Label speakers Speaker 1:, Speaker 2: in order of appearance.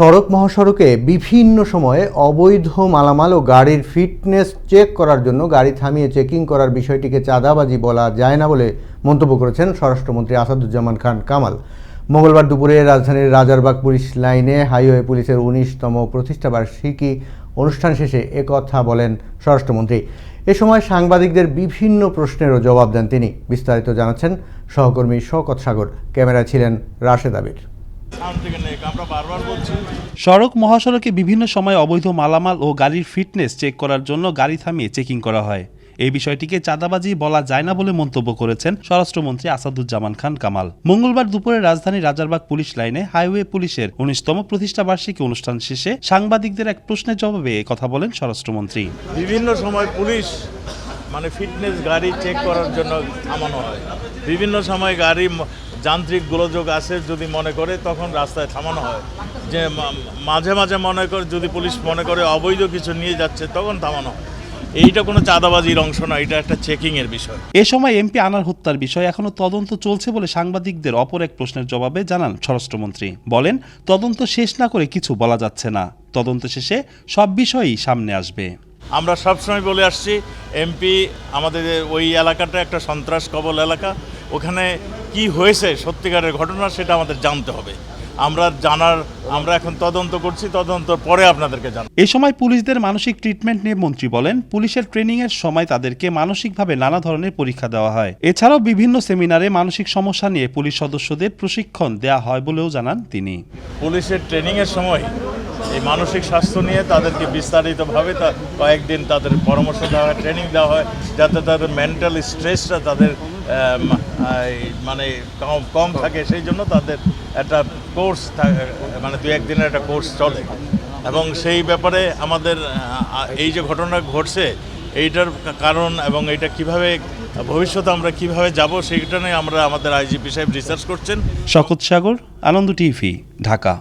Speaker 1: সড়ক মহাসড়কে বিভিন্ন সময়ে অবৈধ মালামাল ও গাড়ির ফিটনেস চেক করার জন্য গাড়ি থামিয়ে চেকিং করার বিষয়টিকে চাঁদাবাজি বলা যায় না বলে মন্তব্য করেছেন স্বরাষ্ট্রমন্ত্রী আসাদুজ্জামান খান কামাল। মঙ্গলবার দুপুরে রাজধানীর রাজারবাগ পুলিশ লাইনে হাইওয়ে পুলিশের উনিশতম প্রতিষ্ঠাবার্ষিকী অনুষ্ঠান শেষে একথা বলেন স্বরাষ্ট্রমন্ত্রী। এ সময় সাংবাদিকদের বিভিন্ন প্রশ্নেরও জবাব দেন তিনি। বিস্তারিত জানাচ্ছেন সহকর্মী শওকত সাগর। ক্যামেরায় ছিলেন রাশেদ আবির।
Speaker 2: সড়ক মহাসড়কে বিভিন্ন সময় অবৈধ মালামাল ও গাড়ির ফিটনেস চেক করার জন্য গাড়ি থামিয়ে চেকিং করা হয়। এই বিষয়টিকে চাঁদাবাজি বলা যায় না বলে মন্তব্য করেছেন স্বরাষ্ট্রমন্ত্রী আসাদুজ্জামান খান কামাল। মঙ্গলবার দুপুরে রাজধানী রাজারবাগ পুলিশ লাইনে হাইওয়ে পুলিশের উনিশতম প্রতিষ্ঠাবার্ষিকী অনুষ্ঠান শেষে সাংবাদিকদের এক প্রশ্নের জবাবে কথা বলেন স্বরাষ্ট্রমন্ত্রী।
Speaker 3: বিভিন্ন সময় পুলিশ মানে ফিটনেস গাড়ি চেক করার জন্য থামানো হয়। বিভিন্ন সময় গাড়ি যান্ত্রিক গোলযোগ আছে যদি মনে করে তখন রাস্তায় থামানো হয়। যে মাঝে মাঝে মনে করে যদি পুলিশ মনে করে অবৈধ কিছু নিয়ে যাচ্ছে তখন থামানো হয়। এইটা কোনো চাঁদাবাজির অংশ না এটা একটা চেকিংয়ের বিষয়।
Speaker 2: এ সময় এমপি আনার হত্যার বিষয় এখনও তদন্ত চলছে বলে সাংবাদিকদের অপর এক প্রশ্নের জবাবে জানান স্বরাষ্ট্রমন্ত্রী। বলেন তদন্ত শেষ না করে কিছু বলা যাচ্ছে না। তদন্ত শেষে সব বিষয়ই সামনে আসবে।
Speaker 3: আমরা সবসময় বলে আসছি এমপি আমাদের ওই এলাকাটা একটা সন্ত্রাস কবল এলাকা। ওখানে কি হয়েছে সত্যিকারের ঘটনা সেটা আমাদের জানতে হবে। আমরা জানার আমরা এখন তদন্ত করছি তদন্ত পরে আপনাদেরকে জানাব।
Speaker 2: এ সময় পুলিশদের মানসিক ট্রিটমেন্ট নিয়ে মন্ত্রী বলেন পুলিশের ট্রেনিং এর সময় তাদেরকে মানসিকভাবে নানা ধরনের পরীক্ষা দেওয়া হয়। এছাড়াও বিভিন্ন সেমিনারে মানসিক সমস্যা নিয়ে পুলিশ সদস্যদের প্রশিক্ষণ দেওয়া হয় বলেও জানান তিনি।
Speaker 3: পুলিশের ট্রেনিংয়ের সময় এই মানসিক স্বাস্থ্য নিয়ে তাদেরকে বিস্তারিতভাবে তা কয়েকদিন তাদের পরামর্শ দেওয়া হয় ট্রেনিং দেওয়া হয় যাতে তাদের মেন্টাল স্ট্রেসটা তাদের মানে কম কম থাকে সেই জন্য তাদের একটা কোর্স মানে দু একদিনের একটা কোর্স চলে। এবং সেই ব্যাপারে আমাদের এই যে ঘটনা ঘটছে, এইটার কারণ এবং এটা কীভাবে ভবিষ্যতে আমরা কীভাবে যাব সেইটা নিয়ে আমরা আমাদের আইজিপি সাহেব রিসার্চ করছেন।
Speaker 2: শকত সাগর, আনন্দ টিভি, ঢাকা।